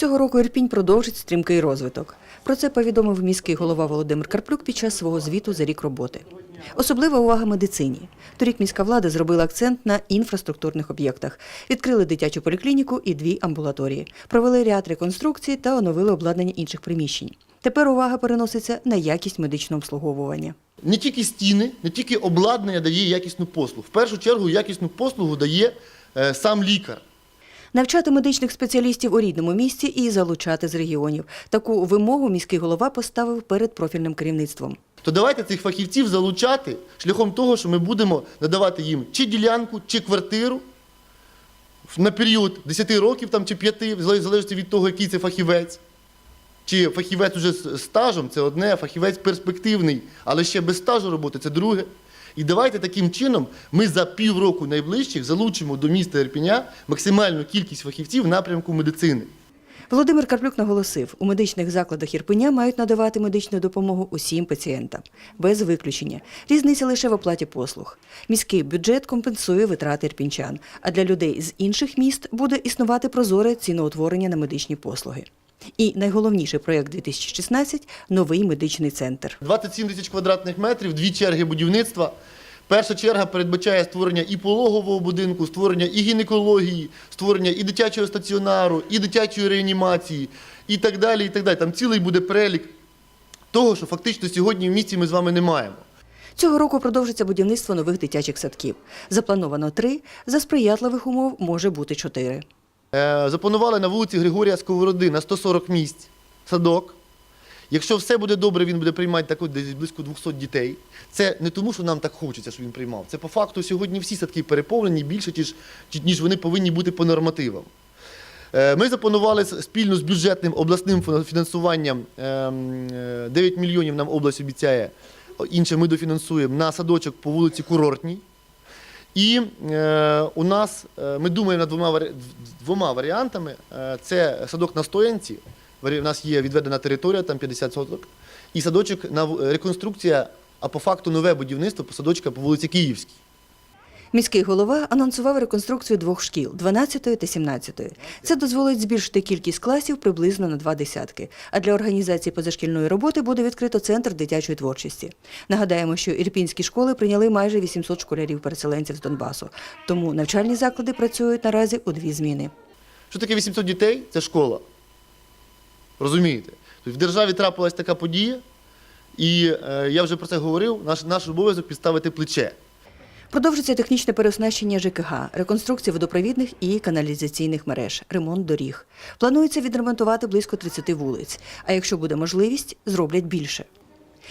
Цього року Ірпінь продовжить стрімкий розвиток. Про це повідомив міський голова Володимир Карплюк під час свого звіту за рік роботи. Особлива увага медицині. Торік міська влада зробила акцент на інфраструктурних об'єктах. Відкрили дитячу поліклініку і дві амбулаторії, провели ряд реконструкцій та оновили обладнання інших приміщень. Тепер увага переноситься на якість медичного обслуговування. Не тільки стіни, не тільки обладнання дає якісну послугу. В першу чергу якісну послугу дає е, сам лікар. Навчати медичних спеціалістів у рідному місці і залучати з регіонів. Таку вимогу міський голова поставив перед профільним керівництвом. То давайте цих фахівців залучати шляхом того, що ми будемо надавати їм чи ділянку, чи квартиру на період 10 років там, чи 5, в залежності від того, який це фахівець. Чи фахівець уже з стажем це одне, фахівець перспективний, але ще без стажу роботи це друге. І давайте таким чином ми за півроку найближчих залучимо до міста Ірпеня максимальну кількість фахівців в напрямку медицини. Володимир Карплюк наголосив, у медичних закладах Ірпеня мають надавати медичну допомогу усім пацієнтам, без виключення. Різниця лише в оплаті послуг. Міський бюджет компенсує витрати ірпінчан, а для людей з інших міст буде існувати прозоре ціноутворення на медичні послуги. І найголовніший проєкт 2016 – новий медичний центр. 27 тисяч квадратних метрів, дві черги будівництва. Перша черга передбачає створення і пологового будинку, створення і гінекології, створення і дитячого стаціонару, і дитячої реанімації, і так далі. і так далі. Там цілий буде перелік того, що фактично сьогодні в місті ми з вами не маємо. Цього року продовжиться будівництво нових дитячих садків. Заплановано три, за сприятливих умов може бути чотири. Е, Запланували на вулиці Григорія Сковороди на 140 місць садок. Якщо все буде добре, він буде приймати так от десь близько 200 дітей. Це не тому, що нам так хочеться, щоб він приймав. Це по факту сьогодні всі садки переповнені більше, ніж, ніж вони повинні бути по нормативам. Е, Ми запланували спільно з бюджетним обласним фінансуванням ем, е, 9 мільйонів нам область обіцяє, інше ми дофінансуємо на садочок по вулиці Курортній. І е, у нас е, ми думаємо над двома, двома варіантами. Е, це садок на стоянці. У нас є відведена територія, там 50 соток. І садочок на реконструкція, а по факту нове будівництво по садочка по вулиці Київській. Міський голова анонсував реконструкцію двох шкіл 12 та 17. Це дозволить збільшити кількість класів приблизно на два десятки. А для організації позашкільної роботи буде відкрито центр дитячої творчості. Нагадаємо, що ірпінські школи прийняли майже 800 школярів-переселенців з Донбасу. Тому навчальні заклади працюють наразі у дві зміни. Що таке 800 дітей? Це школа. Розумієте? Тобто в державі трапилась така подія, і е, я вже про це говорив, наш, наш обов'язок підставити плече. Продовжиться технічне переоснащення ЖКГ, реконструкція водопровідних і каналізаційних мереж, ремонт доріг. Планується відремонтувати близько 30 вулиць, а якщо буде можливість, зроблять більше.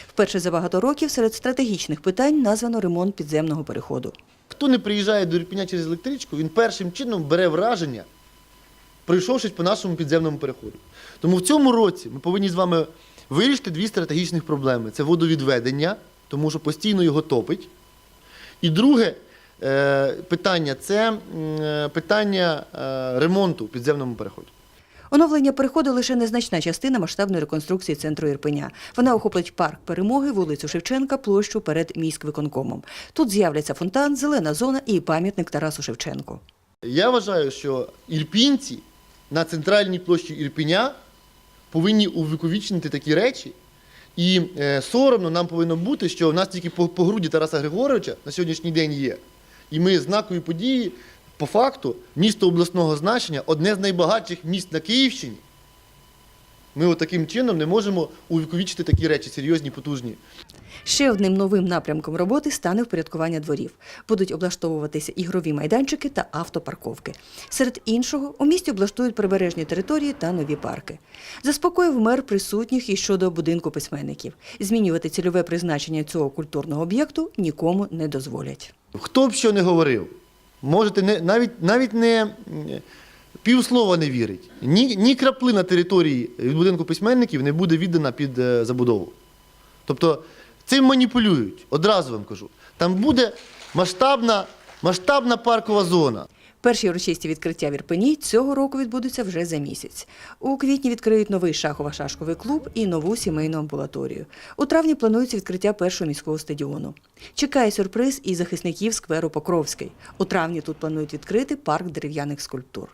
Вперше за багато років серед стратегічних питань названо ремонт підземного переходу. Хто не приїжджає до Ірпеня через електричку, він першим чином бере враження, пройшовшись по нашому підземному переходу. Тому в цьому році ми повинні з вами вирішити дві стратегічних проблеми: це водовідведення, тому що постійно його топить. І друге е, питання це е, питання е, ремонту в підземному переході. Оновлення переходу лише незначна частина масштабної реконструкції центру Ірпеня. Вона охопить парк перемоги, вулицю Шевченка, площу перед міськвиконкомом. Тут з'являться фонтан, зелена зона і пам'ятник Тарасу Шевченку. Я вважаю, що ірпінці на центральній площі Ірпіня повинні увіковічнити такі речі. І е, соромно нам повинно бути, що в нас тільки по, груді Тараса Григоровича на сьогоднішній день є. І ми знакові події, по факту, місто обласного значення, одне з найбагатших міст на Київщині. Ми от таким чином не можемо увіковічити такі речі, серйозні, потужні. Ще одним новим напрямком роботи стане впорядкування дворів. Будуть облаштовуватися ігрові майданчики та автопарковки. Серед іншого, у місті облаштують прибережні території та нові парки. Заспокоїв мер присутніх і щодо будинку письменників. Змінювати цільове призначення цього культурного об'єкту нікому не дозволять. Хто б що не говорив, можете не, навіть, навіть не півслова не вірить. Ні, ні краплина території від будинку письменників не буде віддана під е, забудову. Тобто цим маніпулюють, одразу вам кажу. Там буде масштабна, масштабна паркова зона. Перші урочисті відкриття в Ірпені цього року відбудуться вже за місяць. У квітні відкриють новий шахово-шашковий клуб і нову сімейну амбулаторію. У травні планується відкриття першого міського стадіону. Чекає сюрприз і захисників скверу Покровський. У травні тут планують відкрити парк дерев'яних скульптур.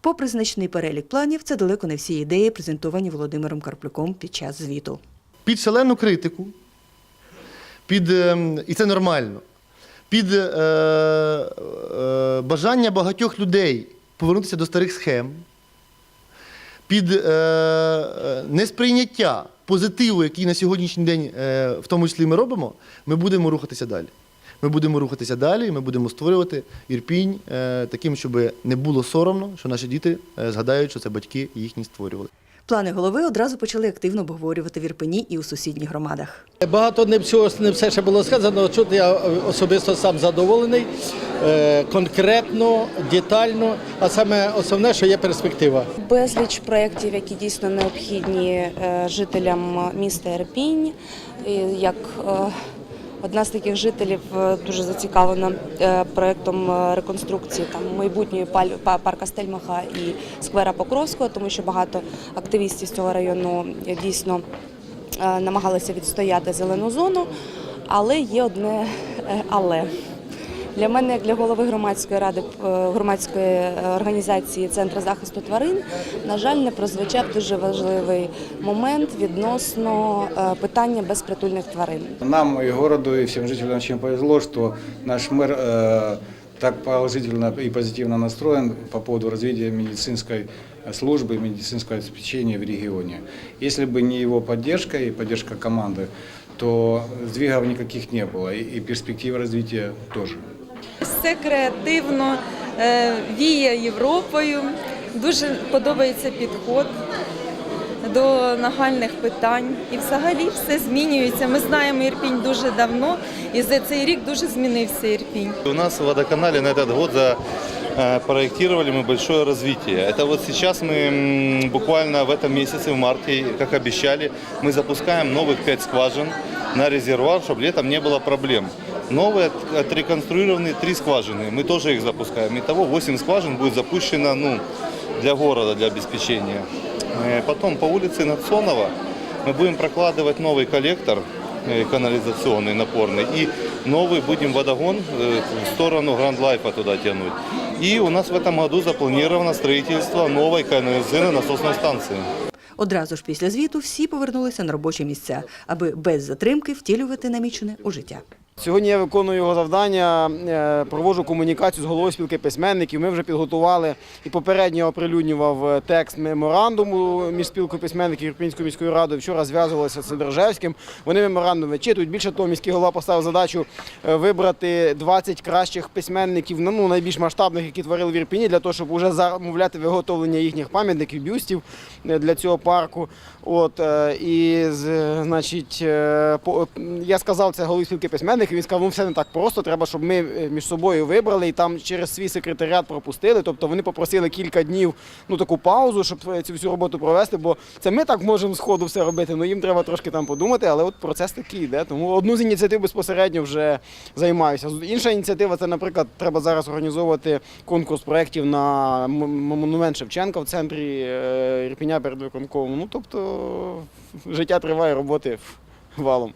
Попри значний перелік планів, це далеко не всі ідеї, презентовані Володимиром Карплюком під час звіту. Під шалену критику, під, ем, і це нормально, під е, е, бажання багатьох людей повернутися до старих схем, під е, е, несприйняття позитиву, який на сьогоднішній день, е, в тому числі ми робимо, ми будемо рухатися далі. Ми будемо рухатися далі, ми будемо створювати Ірпінь е, таким, щоб не було соромно, що наші діти е, згадають, що це батьки їхні створювали. Плани голови одразу почали активно обговорювати в Ірпені і у сусідніх громадах. Багато не всього не все ще було сказано. Чути я особисто сам задоволений, е, конкретно, детально, а саме основне, що є перспектива. безліч проєктів, які дійсно необхідні е, жителям міста Ірпінь. Як е, одна з таких жителів е, дуже зацікавлена е, проєктом е, реконструкції там майбутньої парка Стельмаха і сквера Покровського, тому що багато активістів з цього району дійсно намагалися відстояти зелену зону, але є одне але. Для мене, як для голови громадської ради е, громадської е, організації Центру захисту тварин, на жаль, не прозвучав дуже важливий момент відносно е, питання безпритульних тварин. Нам и городу, и всем жителям очень повезло, что наш мэр э, так положительно и позитивно настроен по поводу развития медицинской службы, медицинского обеспечения в регионе. Если бы не его поддержка и поддержка команды, то сдвигов никаких не было, и, и перспектив развития тоже. Все креативно, е, віє Європою. Дуже подобається підход до нагальних питань. І взагалі все змінюється. Ми знаємо Ірпінь дуже давно, і за цей рік дуже змінився Ірпінь. У нас в водоканале на этот год проектировали мы большое развитие. Это вот сейчас мы м, буквально в этом месяце, в марте, как обещали, мы запускаем новых пять скважин на резервуар, чтобы летом не было проблем. Новые от- отреконструированные три скважины, мы тоже их запускаем. Итого 8 скважин будет запущено ну, для города, для обеспечения. Э, Потом по улице Нацонова мы будем прокладывать новый коллектор э, канализационный, напорный. И новый будем водогон э, в сторону Гранд Лайфа туда тянуть. И у нас в этом году запланировано строительство новой канализационной насосной станции. Одразу ж після звіту всі повернулися на робочі місця, аби без затримки втілювати намічене у життя. Сьогодні я виконую його завдання, е, проводжу комунікацію з головою спілки письменників. Ми вже підготували і попередньо оприлюднював е, текст меморандуму між спілкою письменників Ірпінською міською радою. Вчора зв'язувалися з Сидоржевським. Вони меморандум вичитують. Більше того, міський голова поставив задачу е, вибрати 20 кращих письменників, ну найбільш масштабних, які творили в Ірпіні, для того, щоб вже замовляти виготовлення їхніх пам'ятників, бюстів для цього парку. От і значить, я сказав це голові спілки письменників. Він сказав, ну все не так просто. Треба, щоб ми е, між собою вибрали і там через свій секретаріат пропустили. Тобто вони попросили кілька днів ну таку паузу, щоб е, цю всю роботу провести. Бо це ми так можемо з ходу все робити. Ну їм треба трошки там подумати, але от процес такий йде. Тому одну з ініціатив безпосередньо вже займаюся. Інша ініціатива це, наприклад, треба зараз організовувати конкурс проєктів на монумент Шевченка в центрі е, Ірпіня перед виконкомом. Ну тобто життя триває, роботи валом.